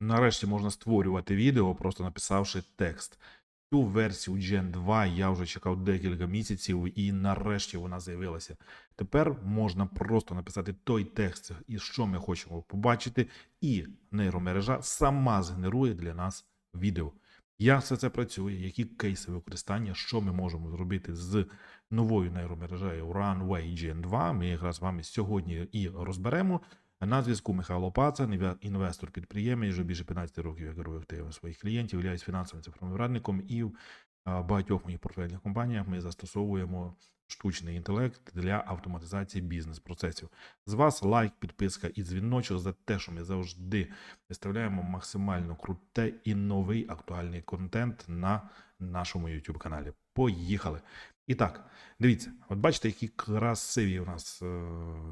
Нарешті можна створювати відео, просто написавши текст. Цю версію Gen 2 я вже чекав декілька місяців, і нарешті вона з'явилася. Тепер можна просто написати той текст, і що ми хочемо побачити, і нейромережа сама згенерує для нас відео. Як все це працює, які кейси використання, що ми можемо зробити з новою нейромережею Runway Gen 2. Ми якраз з вами сьогодні і розберемо. На зв'язку Михайло Пацан, інвестор підприємець, вже більше 15 років я керую активами своїх клієнтів, являюсь фінансовим цифровим радником і в багатьох моїх портфельних компаніях ми застосовуємо штучний інтелект для автоматизації бізнес-процесів. З вас лайк, підписка і дзвіночок за те, що ми завжди виставляємо максимально круте і новий актуальний контент на нашому YouTube каналі. Поїхали! І так, дивіться, от бачите, які красиві у нас е,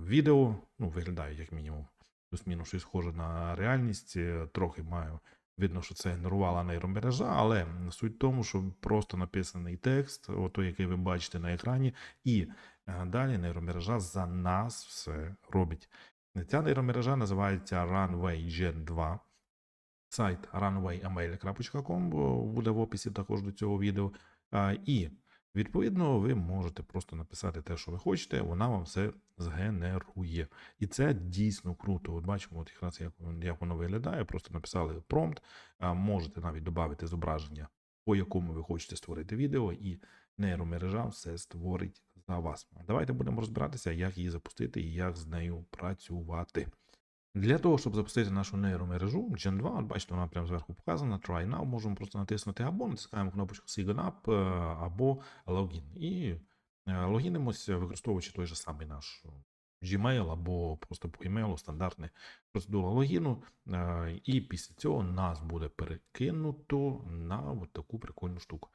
відео. Ну, виглядають як мінімум. Плюс-мінус щось схоже на реальність. Е, Трохи маю. Видно, що це генерувала нейромережа, але суть в тому, що просто написаний текст, ото який ви бачите на екрані, і е, далі нейромережа за нас все робить. Ця нейромережа називається Runway Gen 2. Сайт runwayemail.com буде в описі також до цього відео. І відповідно ви можете просто написати те, що ви хочете, вона вам все згенерує. І це дійсно круто. От бачимо, от якраз як, як воно виглядає. Просто написали промпт, можете навіть додати зображення, по якому ви хочете створити відео, і нейромережа все створить за вас. Давайте будемо розбиратися, як її запустити і як з нею працювати. Для того, щоб запустити нашу нейромережу Gen 2, от бачите, вона прямо зверху показана, Try Now, можемо просто натиснути або натискаємо кнопочку Sign Up, е, або Login. І е, логінимося, використовуючи той же самий наш Gmail або просто по емейлу стандартна процедура логіну. Е, І після цього нас буде перекинуто на от таку прикольну штуку.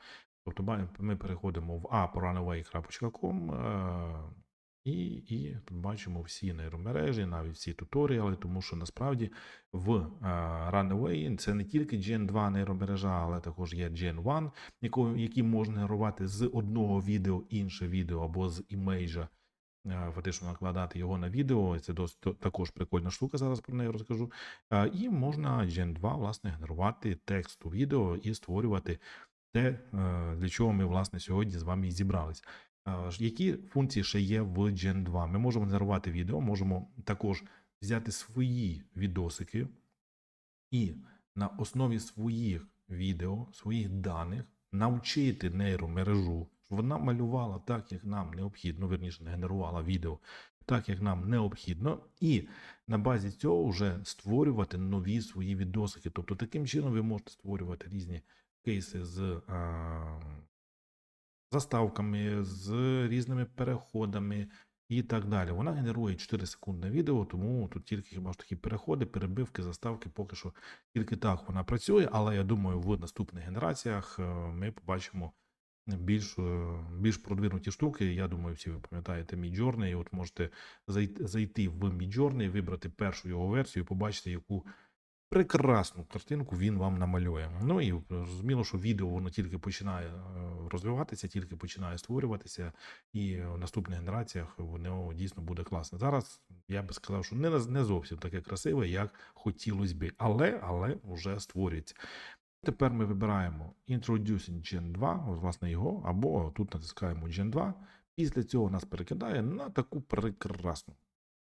Тобто ми переходимо в app.runaway.com е, і, і бачимо всі нейромережі, навіть всі туторіали, тому що насправді в е, Runaway це не тільки Gen 2 нейромережа, але також є Gen 1, яку, які можна генерувати з одного відео інше відео або з імейджа. е, Фактично накладати його на відео. Це досить також прикольна штука. Зараз про неї розкажу. Е, І можна Gen 2 власне генерувати текст у відео і створювати те, для чого ми власне сьогодні з вами і зібрались. Е, Які функції ще є в Gen 2? Ми можемо генерувати відео, можемо також взяти свої відосики і на основі своїх відео, своїх даних навчити нейромережу, щоб вона малювала так, як нам необхідно, верніше не генерувала відео так, як нам необхідно, і на базі цього вже створювати нові свої відосики. Тобто таким чином ви можете створювати різні кейси з а, заставками, з різними переходами і так далі. Вона генерує 4 секундне відео, тому тут тільки хіба ж такі переходи, перебивки, заставки, поки що тільки так вона працює, але я думаю, в наступних генераціях е, ми побачимо більш, е, більш продвинуті штуки. Я думаю, всі ви пам'ятаєте Midjourney, От можете зайти в Midjourney, вибрати першу його версію, побачити, яку прекрасну картинку він вам намалює. Ну і зрозуміло, що відео воно тільки починає е, розвиватися, тільки починає створюватися, і в наступних генераціях воно дійсно буде класно. Зараз я би сказав, що не, не зовсім таке красиве, як хотілося би, але, але вже створюється. Тепер ми вибираємо Introducing Gen 2, от, власне його, або тут натискаємо Gen 2. Після цього нас перекидає на таку прекрасну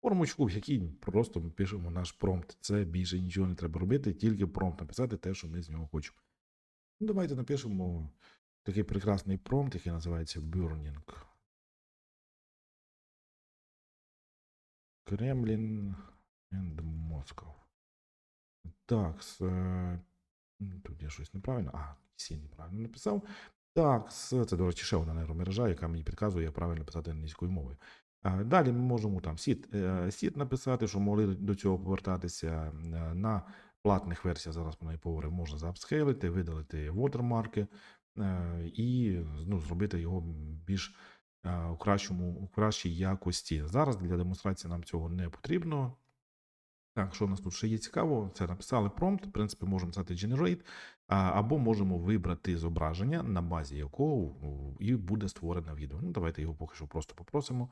формочку, в якій просто ми пишемо наш промпт. Це більше нічого не треба робити, тільки промпт написати те, що ми з нього хочемо. Ну, давайте напишемо такий прекрасний промпт, який називається Burning. Кремлін and Moscow. Так, е, тут я щось неправильно. А, Сі неправильно написав. Так, це, до речі, ще одна нейромережа, яка мені підказує, як правильно писати англійською мовою. А, Далі ми можемо там сіт, е, сіт написати, що могли до цього повертатися Е, на платних версіях. Зараз неї поговоримо, можна заапсхейлити, видалити вотермарки е, і ну, зробити його більш е, у кращому, у кращій якості. Зараз для демонстрації нам цього не потрібно. Так, що в нас тут ще є цікаво? Це написали промпт, в принципі, можемо писати generate, або можемо вибрати зображення, на базі якого і буде створене відео. Ну, давайте його поки що просто попросимо.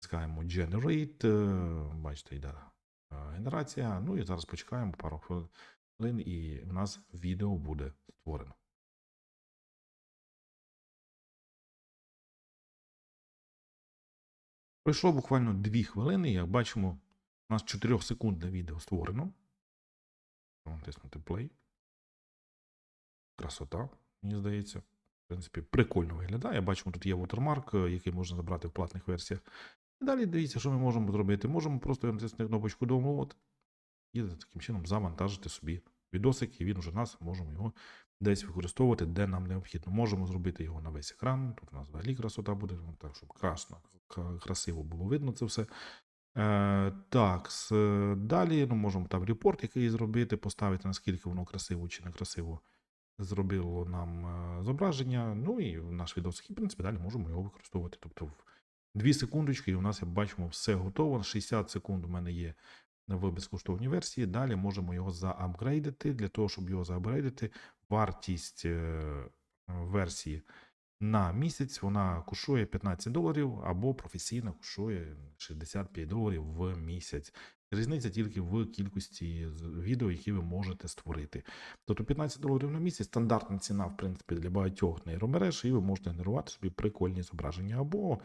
Натискаємо generate, е, бачите, йде е, генерація. Ну і зараз почекаємо пару хвилин. і в нас відео буде створено. Пройшло буквально 2 хвилини, як бачимо, у нас 4 секундне відео створено. Натиснути play. Красота, мені здається. В принципі, прикольно виглядає. Бачимо, тут є watermark, е, який можна забрати в платних версіях. Далі дивіться, що ми можемо зробити. Можемо просто натиснути кнопочку Download і таким чином завантажити собі відосик, і він вже нас можемо його десь використовувати, де нам необхідно. Можемо зробити його на весь екран. Тут у нас взагалі красота буде, ну, так, щоб красно, красиво було видно це все. Е, так, далі ну, можемо там репорт який зробити, поставити, наскільки воно красиво чи не красиво зробило нам е, зображення. Ну і наш відосик, і в принципі далі можемо його використовувати. Тобто 2 секундочки, і у нас, як бачимо, все готово. 60 секунд у мене є в безкоштовній версії. Далі можемо його заапгрейдити. Для того, щоб його заапгрейдити, вартість е, версії на місяць вона коштує 15 доларів, або професійна коштує 65 доларів в місяць. Різниця тільки в кількості відео, які ви можете створити. Тобто 15 доларів на місяць стандартна ціна, в принципі, для багатьох нейромереж, і ви можете генерувати собі прикольні зображення. Або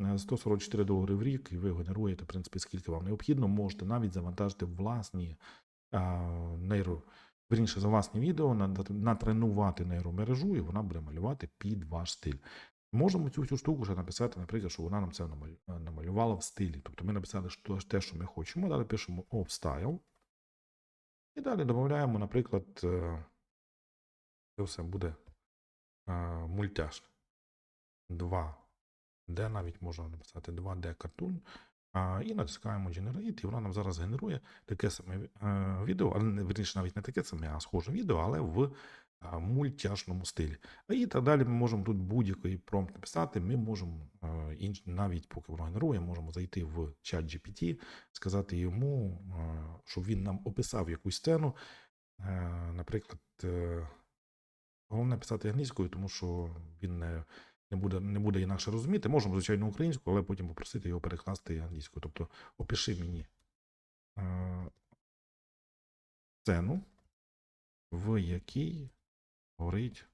Е, 144 долари в рік, і ви генеруєте, в принципі, скільки вам необхідно, можете навіть завантажити власні е, нейро, верніше за власні відео, натренувати нейромережу, і вона буде малювати під ваш стиль. Можемо цю всю штуку вже написати, наприклад, що вона нам це намалювала в стилі. Тобто ми написали те, що ми хочемо. Далі пишемо off style. І далі додаємо, наприклад, е, це все буде мультяш. 2 де навіть можна написати 2D-картун. І натискаємо Generate, і вона нам зараз генерує таке саме е, відео, але верніше навіть не таке саме, а схоже відео, але в мультяшному стилі. І так далі ми можемо тут будь-який промпт написати. Ми можемо е, навіть поки воно генерує, можемо зайти в чат GPT, сказати йому, е, щоб він нам описав якусь сцену. Наприклад, головне писати англійською, тому що він не не, буде, не буде інакше розуміти. Можемо, звичайно, українською, але потім попросити його перекласти англійською. Тобто, опиши мені е, сцену, в якій горить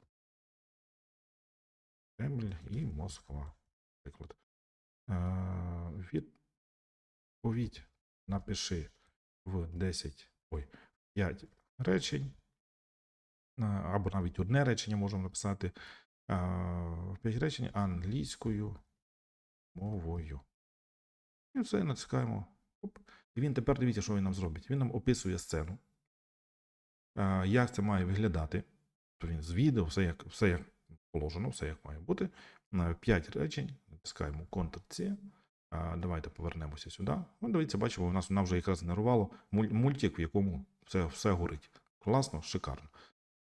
Кремль і Москва. Наприклад. Е, відповідь напиши в 10, ой, 5 речень. е, Або навіть одне речення можемо написати. 5 речень англійською мовою. І все, натискаємо. Оп. І він тепер дивіться, що він нам зробить. Він нам описує сцену, як це має виглядати. То він з відео, все як, все як положено, все як має бути. 5 речень натискаємо Ctrl-C. Давайте повернемося сюди. Ну, дивіться, бачимо, у нас вона вже якраз генерувало мультик, в якому все, все горить. Класно, шикарно.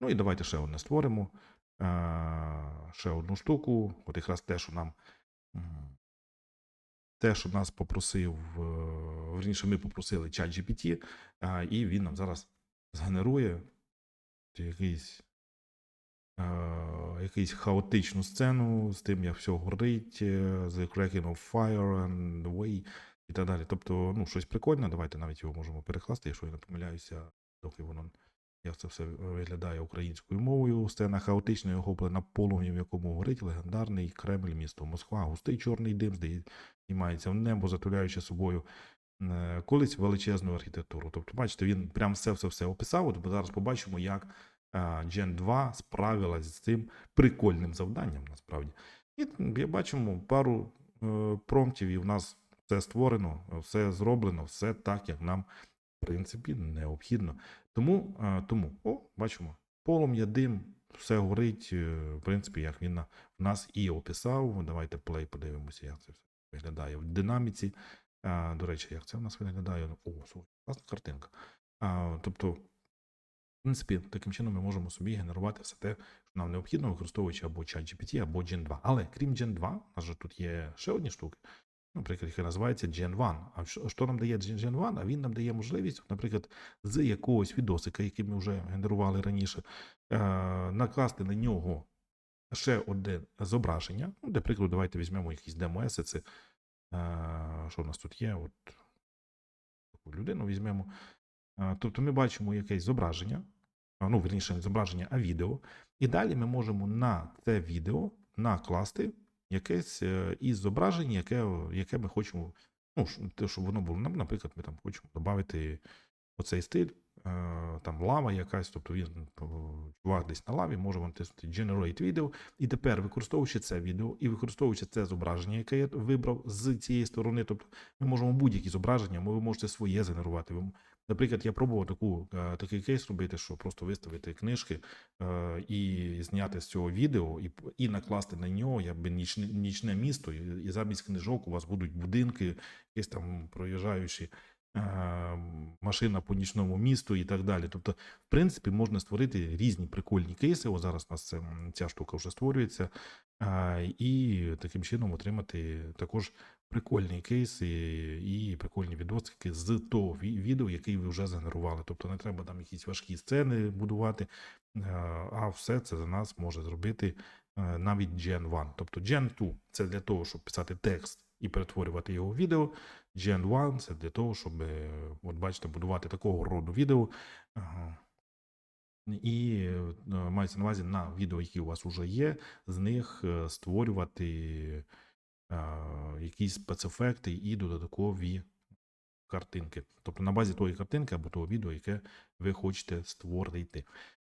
Ну і давайте ще одне створимо. Ще одну штуку. От якраз те, що нам. Те, що нас попросив, е, верніше, ми попросили чат GPT, і він нам зараз згенерує якийсь е, якусь хаотичну сцену з тим, як все горить, е, The Cracking of Fire and the Way і так далі. Тобто, ну, щось прикольне. Давайте навіть його можемо перекласти, якщо я не помиляюся, доки воно. Як це все виглядає українською мовою. Сцена хаотичної охоплена полум'ям, в якому горить легендарний Кремль, місто Москва. Густий чорний дим здіймається в небо, затуляючи собою е, колись величезну архітектуру. Тобто, бачите, він прям все все все описав. От зараз побачимо, як Gen 2 справилась з цим прикольним завданням, насправді. І бачимо пару е, промптів, і в нас все створено, все зроблено, все так, як нам, принципі, необхідно. Тому, е, тому о, бачимо, полум'я, дим, все горить, е, в принципі, як він в нас і описав. Давайте плей подивимося, як це все виглядає в динаміці. А, до речі, як це в нас виглядає? О, класна картинка. Тобто, в принципі, таким чином ми можемо собі генерувати все те, що нам необхідно, використовуючи або ChatGPT, або Gen 2. Але крім Gen 2, у нас же тут є ще одні штуки, наприклад, яка називається Gen 1. А що, що нам дає Gen 1? А він нам дає можливість, наприклад, з якогось відосика, який ми вже генерували раніше, е, накласти на нього ще одне зображення. Ну, для давайте візьмемо якісь демо-есеці. Е, що в нас тут є? От таку людину візьмемо. Е, Тобто ми бачимо якесь зображення, ну, верніше, не зображення, а відео. І далі ми можемо на це відео накласти якесь е, із зображень, яке, яке ми хочемо, ну, те, щоб воно було. Нам, Наприклад, ми там хочемо додати оцей стиль, е, там лава якась, тобто він чувак десь на лаві, може вам тиснути Generate Video. І тепер, використовуючи це відео і використовуючи це зображення, яке я вибрав з цієї сторони, тобто ми можемо будь-які зображення, ви можете своє генерувати. Наприклад, я пробував таку, е, такий кейс робити, що просто виставити книжки е, і зняти з цього відео, і, і накласти на нього якби нічне, нічне місто, і, замість книжок у вас будуть будинки, якісь там проїжджаючі машина по нічному місту і так далі. Тобто, в принципі, можна створити різні прикольні кейси. Ось зараз у нас це, ця штука вже створюється, і таким чином отримати також прикольні кейси і прикольні відосики з того відео, який ви вже згенерували. Тобто не треба там якісь важкі сцени будувати, а все це за нас може зробити е, навіть Gen 1. Тобто Gen 2 – це для того, щоб писати текст і перетворювати його в відео. Gen 1 – це для того, щоб, е, от бачите, будувати такого роду відео. І е, мається на увазі на відео, які у вас вже є, з них е, створювати якісь спецефекти і додаткові картинки. Тобто на базі тої картинки або того відео, яке ви хочете створити.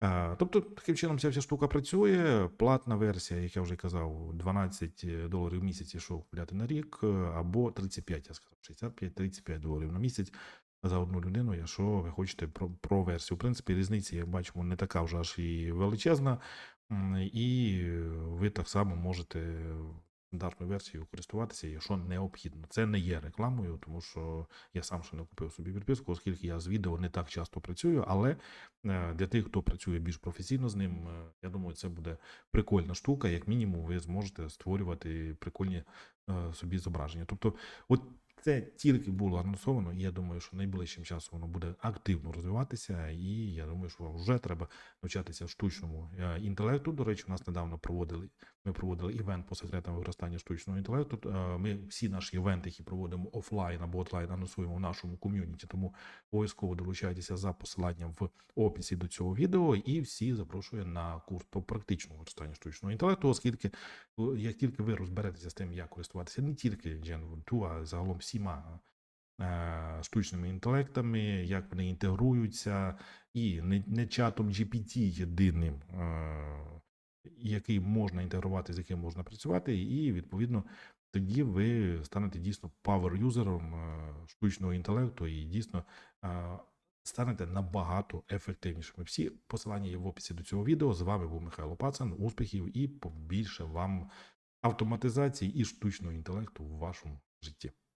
Е, Тобто, таким чином ця вся штука працює. Платна версія, як я вже казав, 12 доларів в місяць, якщо купляти на рік, е, або 35, я сказав, 65-35 доларів на місяць за одну людину, якщо ви хочете про, про версію. В принципі, різниця, як бачимо, не така вже аж і величезна, і ви так само можете стандартною версією користуватися, якщо необхідно. Це не є рекламою, тому що я сам ще не купив собі підписку, оскільки я з відео не так часто працюю, але е, для тих, хто працює більш професійно з ним, е, я думаю, це буде прикольна штука. Як мінімум, ви зможете створювати прикольні е, собі зображення. Тобто, от це тільки було анонсовано, і я думаю, що найближчим часом воно буде активно розвиватися, і я думаю, що вам вже треба навчатися штучному інтелекту. До речі, у нас недавно проводили. Ми проводили івент по секретам використання штучного інтелекту. Е, Ми всі наші івенти, які проводимо офлайн або онлайн, анонсуємо в нашому ком'юніті. Тому обов'язково долучайтеся за посиланням в описі до цього відео, і всі запрошую на курс по практичному використанню штучного інтелекту, оскільки е, як тільки ви розберетеся з тим, як користуватися не тільки Gen 2, а загалом всіма е, штучними інтелектами, як вони інтегруються, і не, не чатом GPT єдиним, який можна інтегрувати, з яким можна працювати, і відповідно. Тоді ви станете дійсно павер-юзером е, штучного інтелекту і дійсно е, станете набагато ефективнішими. Всі посилання є в описі до цього відео. З вами був Михайло Пацан. Успіхів і побільше вам автоматизації і штучного інтелекту в вашому житті.